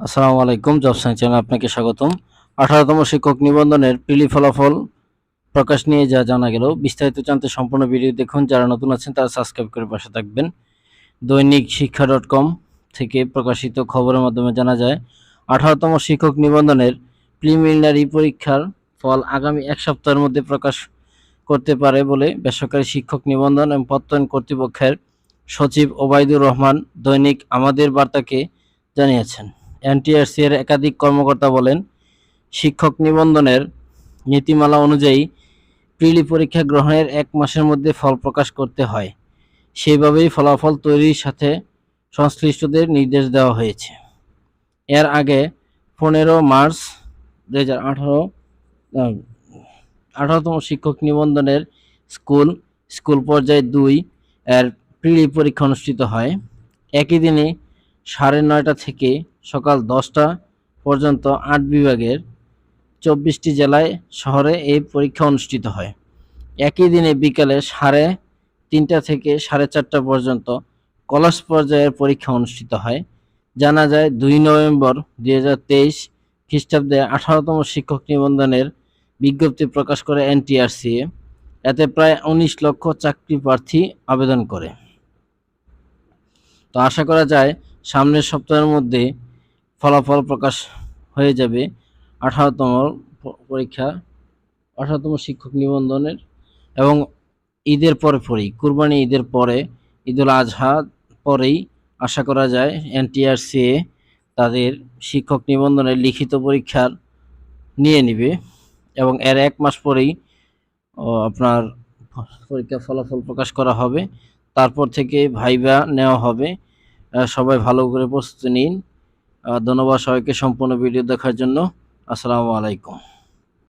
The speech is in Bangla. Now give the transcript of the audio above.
আসসালামু আলাইকুম, জব সায়েন্স চ্যানেল আপনাকে স্বাগতম। আঠারোতম শিক্ষক নিবন্ধনের পিলি ফলাফল প্রকাশ নিয়ে যা জানা গেল, বিস্তারিত জানতে সম্পূর্ণ ভিডিও দেখুন। যারা নতুন আছেন, তারা সাবস্ক্রাইব করে পাশে থাকবেন। দৈনিক শিক্ষা ডট কম থেকে প্রকাশিত খবরের মাধ্যমে জানা যায়, আঠারোতম শিক্ষক নিবন্ধনের প্রিলিমিনারি পরীক্ষার ফল আগামী এক সপ্তাহের মধ্যে প্রকাশ করতে পারে বলে বেসরকারি শিক্ষক নিবন্ধন এবং প্রত্যয়ন কর্তৃপক্ষের সচিব ওবায়দুর রহমান দৈনিক আমাদের বার্তাকে জানিয়েছেন। এনটিআরসি এর একাধিক কর্মকর্তা বলেন, শিক্ষক নিবন্ধনের নীতিমালা অনুযায়ী প্রিলি পরীক্ষা গ্রহণের এক মাসের মধ্যে ফল প্রকাশ করতে হয়। সেইভাবেই ফলাফল তৈরির সাথে সংশ্লিষ্টদের নির্দেশ দেওয়া হয়েছে। এর আগে পনেরো মার্চ দু হাজার আঠারো আঠারোতম শিক্ষক নিবন্ধনের স্কুল স্কুল পর্যায়ে দুই এর প্রিলি পরীক্ষা অনুষ্ঠিত হয়। একই দিনে সাড়ে নয়টা থেকে সকাল দশটা পর্যন্ত আট বিভাগের চব্বিশটি জেলায় শহরে এই পরীক্ষা অনুষ্ঠিত হয়। একই দিনে বিকালে সাড়ে তিনটা থেকে সাড়ে চারটা পর্যন্ত কলেজ পর্যায়ের পরীক্ষা অনুষ্ঠিত হয়। জানা যায়, দুই নভেম্বর দুই হাজার তেইশ খ্রিস্টাব্দে আঠারোতম শিক্ষক নিবন্ধনের বিজ্ঞপ্তি প্রকাশ করে এনটিআরসিএ এতে প্রায় উনিশ লক্ষ চাকরি প্রার্থী আবেদন করে। তো আশা করা যায়, সামনের সপ্তাহের মধ্যে ফলাফল প্রকাশ হয়ে যাবে। আঠারোতম পরীক্ষা, আঠারোতম শিক্ষক নিবন্ধনের এবং ঈদের পরে পরেই, কুরবানি ঈদের পরে, ঈদুল আজহা পরেই আশা করা যায় এনটিআরসিএ তাদের শিক্ষক নিবন্ধনের লিখিত পরীক্ষার নিয়ে নেবে এবং এর এক মাস পরেই আপনার পরীক্ষা ফলাফল প্রকাশ করা হবে। তারপর থেকে ভাইবা নেওয়া হবে। সবাই ভালো করে প্রস্তুতি নিন। ধন্যবাদ সবাইকে সম্পূর্ণ ভিডিও দেখার জন্য। আসসালামু আলাইকুম।